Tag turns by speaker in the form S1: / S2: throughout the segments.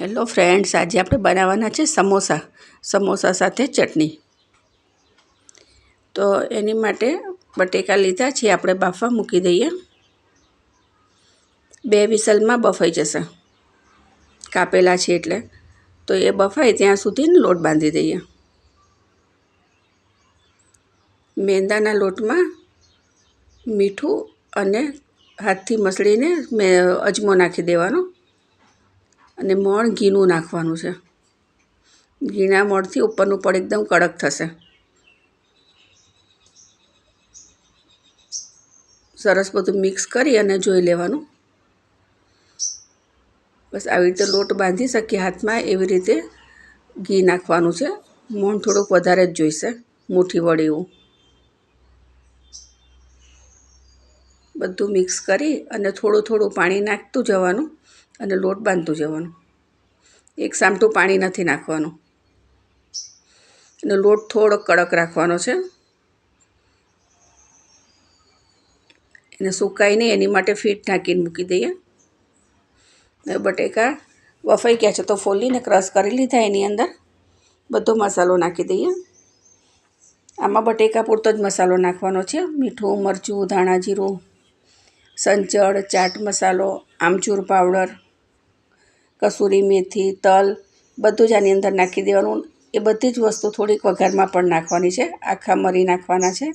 S1: Hello friends આજે આપણે બનાવવાના છે સમોસા. સમોસા સાથે ચટણી. તો એની માટે બટેકા લીધા છે. આપણે બાફવા મૂકી દઈએ. બે વિસલમાં બફાઈ જશે. કાપેલા છે એટલે. તો એ બફાય ત્યાં સુધી લોટ બાંધી દઈએ. મેંદાના લોટમાં મીઠું અને હાથથી મસળીને મેં અજમો નાખી દેવાનો. અને મોણ ઘીનું નાખવાનું છે. ઘીના મોણથી ઉપરનું પડ એકદમ કડક થશે. સરસ બધું મિક્સ કરી અને જોઈ લેવાનું. બસ આવી રીતે લોટ બાંધી શકીએ હાથમાં એવી રીતે ઘી નાખવાનું છે. મોણ થોડુંક વધારે જ જોઈશે, મુઠ્ઠી વડે એવું. બધું મિક્સ કરી અને થોડું થોડું પાણી નાખતું જવાનું. અને લોટ બાંધતું જવાનું. એક સામટું પાણી નથી નાખવાનું. અને લોટ થોડો કડક રાખવાનો છે. એને સુકાઈને એની માટે ફીટ નાખીને મૂકી દઈએ. બટેકા વફાઈ ગયા છે તો ફોલીને ક્રશ કરી લીધા એની અંદર. બધો મસાલો નાખી દઈએ. આમાં બટેકા પૂરતો જ મસાલો નાખવાનો છે. મીઠું, મરચું, ધાણા જીરું, સંચળ, ચાટ મસાલો, આમચૂર પાવડર કસૂરી, મેથી, તલ બધું જ આની અંદર નાખી દેવાનું. એ બધી જ વસ્તુ થોડીક વઘારમાં પણ નાખવાની છે. આખા મરી નાખવાના છે.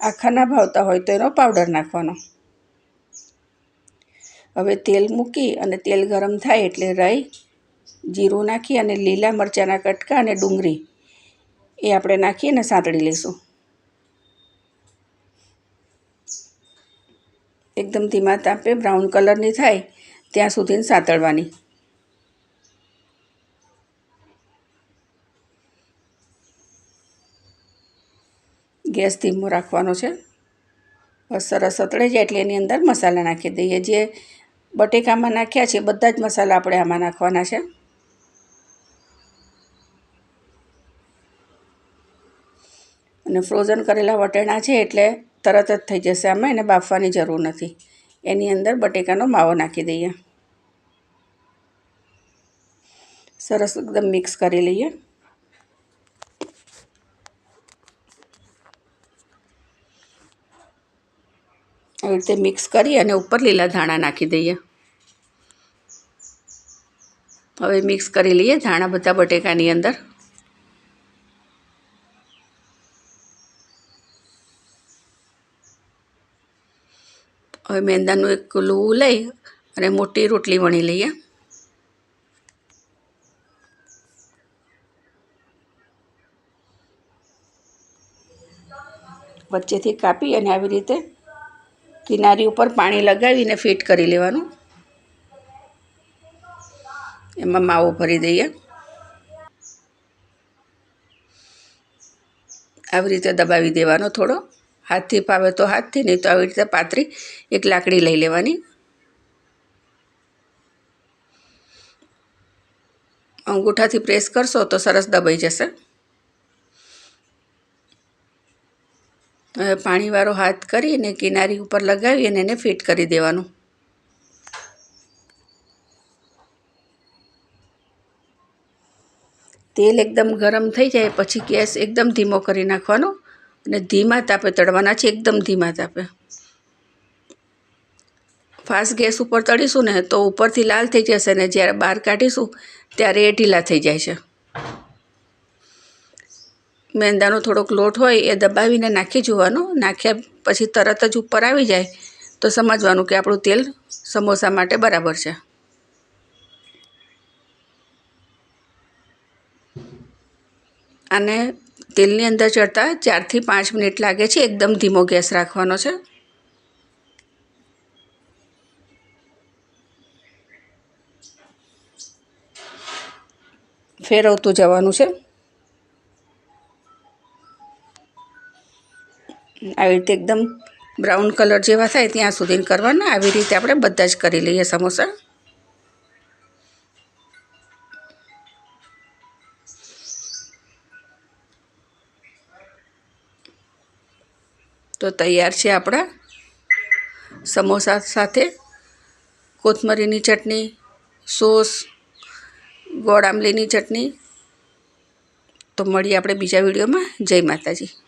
S1: આખા ના ભાવતા હોય તો એનો પાવડર નાખવાનો. હવે તેલ મૂકી અને તેલ ગરમ થાય એટલે રાઈ, જીરું નાખી અને લીલા મરચાંના કટકા અને ડુંગળી એ આપણે નાખી અને સાંતળી લઈશું. એકદમ ધીમા તાપે બ્રાઉન કલરની થાય ત્યાં સુધી સાંતળવાની. ગેસ ધીમો રાખવાનો છે. બસ સરસ સતળે જાય એટલે એની અંદર મસાલા નાખી દઈએ. જે બટેકામાં નાખ્યા છે બધા જ મસાલા આપણે આમાં નાખવાના છે. અને ફ્રોઝન કરેલા વટેણા છે એટલે તરત જ થઈ જશે આમાં, એને બાફવાની જરૂર નથી. એની અંદર બટેકાનો માવો નાખી દઈએ. સરસ એકદમ મિક્સ કરી લઈએ. આવી રીતે મિક્સ કરી અને ઉપર લીલા ધાણા નાખી દઈએ. હવે મિક્સ કરી લઈએ ધાણા બધા બટેકાની અંદર. હવે મેંદાનું એક લું લઈ અને મોટી રોટલી વણી લઈએ. વચ્ચેથી કાપી અને આવી રીતે કિનારી ઉપર પાણી લગાવીને ફિટ કરી લેવાનું. એમાં માવો ભરી દઈએ. આવી રીતે દબાવી દેવાનો થોડો. હાથથી પાવે તો હાથથી, નહીં તો આવી રીતે પાતરી એક લાકડી લઈ લેવાની. અંગૂઠાથી પ્રેસ કરશો તો સરસ દબાઈ જશે. પાણીવાળો હાથ કરીને કિનારી ઉપર લગાવી અને એને ફિટ કરી દેવાનું. તેલ એકદમ ગરમ થઈ જાય, પછી ગેસ એકદમ ધીમો કરી નાખવાનો અને ધીમા તાપે તળવાના છે, એકદમ ધીમા તાપે. ફાસ્ટ ગેસ ઉપર તળીશું ને તો ઉપરથી લાલ થઈ જશે ને જ્યારે બહાર કાઢીશું ત્યારે એ ઢીલા થઈ જાય છે. મેંદાનો થોડોક લોટ હોય એ દબાવીને નાખી જોવાનો. નાખ્યા પછી તરત જ ઉપર આવી જાય તો સમજવાનું કે આપણું તેલ સમોસા માટે બરાબર છે. અને તેલની અંદર ચડતા ચારથી પાંચ મિનિટ લાગે છે. એકદમ ધીમો ગેસ રાખવાનો છે. ફેરવતું જવાનું છે. આવી રીતે એકદમ બ્રાઉન કલર જેવા થાય ત્યાં સુધી કરવાના. આવી રીતે આપણે બધા જ કરી લઈએ સમોસા. તો તૈયાર છે આપણા સમોસા સાથે. કોથમરીની ચટણી, સોસ, ગોળ આંબલીની ચટણી. તો મળીએ આપણે બીજા વિડીયોમાં. જય માતાજી.